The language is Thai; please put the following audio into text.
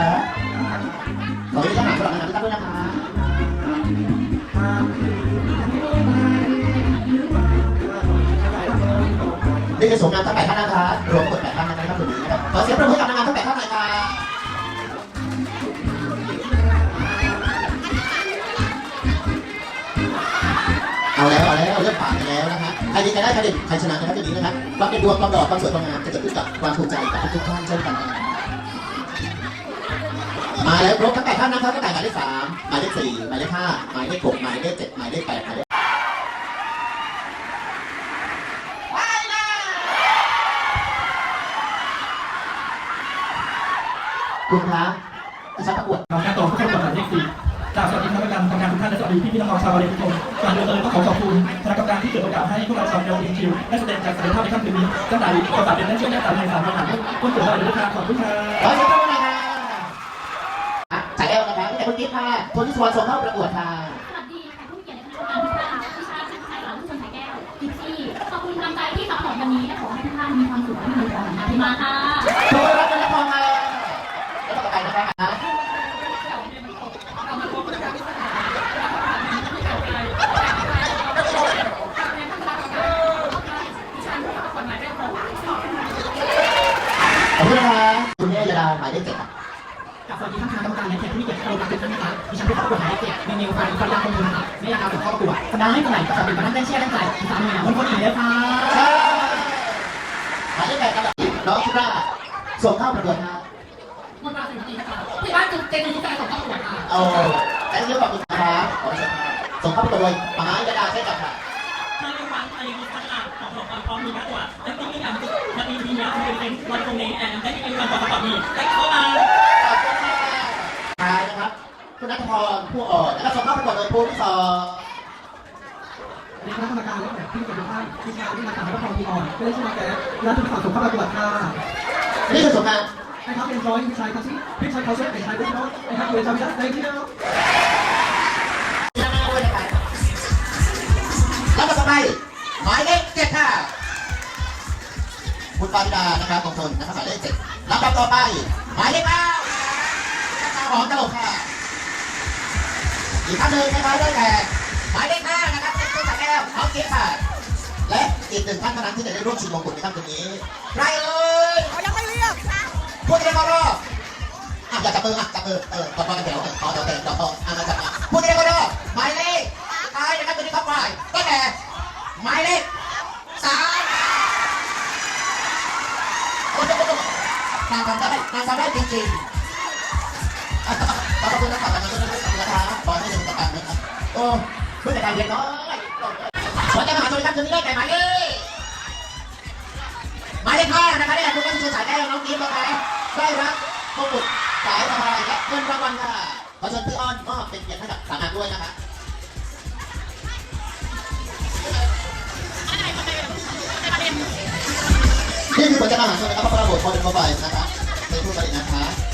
นะคะขออนุญาตหาสลับนะครับพี่ตั้มด้วนะคะนี่คือสมงานทั้งแปดท่านนะคะรวมทั้งหมดแปดท่านนะครับทุกคนขอเสียงปรบมือกับนางงามทั้งแปดท่านหน่อยค่ะเอาแล้วเอาแล้วเรื่อมปากกันแล้วนะฮะใครดีใครได้ใครเดีใครชนะนะครับจะดีนะครับความเป็นดวงความหล่อความสวยความงามจะเกิดขึ้นกับความภูมิใจกับทุกท่านเช่นกันนะครับ มาแล้วครบทั้งแปดท่านนะครับตั้งแต่หมายเลขสามหมายเลขสี่หมายเลขห้าหมายเลขหกหมายเลขเจ็ดหมายเลขแปดหมายเลขคุณคะดิฉันประกวดน้องแก้วโตผู้เข้าประกวดหมายเลขสี่จากสวัสดีท่านประจำทำงานทุกท่านและสวัสดีพี่พี่น้องชาวบริษัททุกคนก่อนอื่นเลยต้องขอขอบคุณคณะกรรมการที่เกิดโอกาสให้พวกเราชาวเอลคิวได้แสดงการแสดงภาพในค่ำคืนนี้ตั้งแต่โอกาสเป็นนักช่วยนักการในสามคำถามต้นเกิดอะไรด้วยค่ะขอบคุณค่ะขอเสียงปรบมือหน่อยค่ะอะจ่ายเอลนะ คะแต่คุณกิ๊ฟค่ะคนที่สวนส่งเข้าประกวดค่ะ สวัสดีค่ะผู้เกียรติในคณะกรรมการทุกท่านผู้ชายผู้ชายหลานทุกคนสายแก้วกิฟซี่ขอบคุณกำลังใจที่ซัพพอร์ตวันนี้และขอให้ทุกท่านมีความสุขและมีความสุขที่มาค่ะโชว์รับเงินทองมาแล้วต่อไปนะคะขอบคุณนะคะคุณแม่ยาดาหมายเลขเจ็ดค่ะ กับสวัสดีท่านคณะกรรมการและแขกผู้มีเกียรติทุกท่านนะคะดิฉันเป็นผู้ประกวดหมายเลขเจ็ดมีนิวฟันฟันยาคนนึงค่ะไม่อยากเอาถึงข้าประกวดคณะให้เท่าไหร่กับสวัสดีมานั่งได้เชียร์ได้ใจสามหมื่นคนคนอีกแล้วค่ะหมายเลขแปดกันน้องชุราส่งเข้าประกวดค่ะมนตราสิงห์จีค่ะที่บ้านจุดเจนจุดใจของเข้าประกวดค่ะโอ้แต่เรื่องขอบคุณครับขอบคุณครับส่งเข้าประกวดโดยมหายาดาเช่นกันค่ะถ้าในวันไทยมีขนาดของของความพร้อมมีมากกว่าและที่มีการจะมีมีงานที่เป็นวันตรงนี้แอนได้มีการประกอบมีได้เข้ามา ขอบคุณค่ะท้ายนะครับคุณนัท พรผู้อ่อนแล้วก็ส่งเข้าประกวดโดยผู้ที่สองในคณะกรรมการและแขกผู้มีเกียรติทุกท่านที่ชาวที่มาจากพระพรพีอ่อนไม่ได้ชื่อมาแต่และถึงฝั่งส่งเข้าประกวดค่ะนี่คือสงงานนะครับเป็นร้อยพี่ชายครับที่พี่ชายเขาเชื่อเป็นชายพี่น้องนะครับเรียนจำได้ในที่น้องที่หน้าด้วยนะแล้วก็ต่อไปหมายเลขเจ็ดค่ะคุณปาริดานะครับของทนนะครับหมายเลขเจ็ดลำดับต่อไปหมายเลขเก้านักข่าหอมตลกค่ะ อีกท่านหนึ่งนะครับได้แก่หมายเลขห้านะครับเป็นต้นสักแก้วน้องเกียรติค่ะและอีกหนึ่งท่านเท่านั้นที่จะได้ร่วมชิงมงกุฎในค่ำคืนนี้ใครเอ่ยยังไม่เรียกผู้ที่ได้เข้ารอบอะอย่าจับมืออะจับมือเออต่อต่อกันแถวเออต่อต่อแถวต่อต่ออะมาจับมาผู้ที่ได้เข้ารอบหมายเลขท้ายนะครับตัวนี้เข้าไปก็แต่หมายเลขสามโอ้โหนางทำได้นางทำได้จริงๆอะขอบคุณนะครับขอบคุณนะครับ อ้เพื่อนแต่การเรียนน้อยขอจะมาหาตันค่ำคืนนี้ได้แก่หมายเลขหมายเลขห้านะคะได้รับทุนการศึกษาแก้วน้องกิฟต์นะคะได้รับมงกุฎสายสะพายและเงินรางวัลค่ะขอเชิญพี่อ้อนมอบเป็นเกียรติให้กับสาวงานด้วยนะคะนี่คือผลการมหาชนนะครับพระประโบทพอเป็นโมบายนะคะในผู้ผลิตนะคะ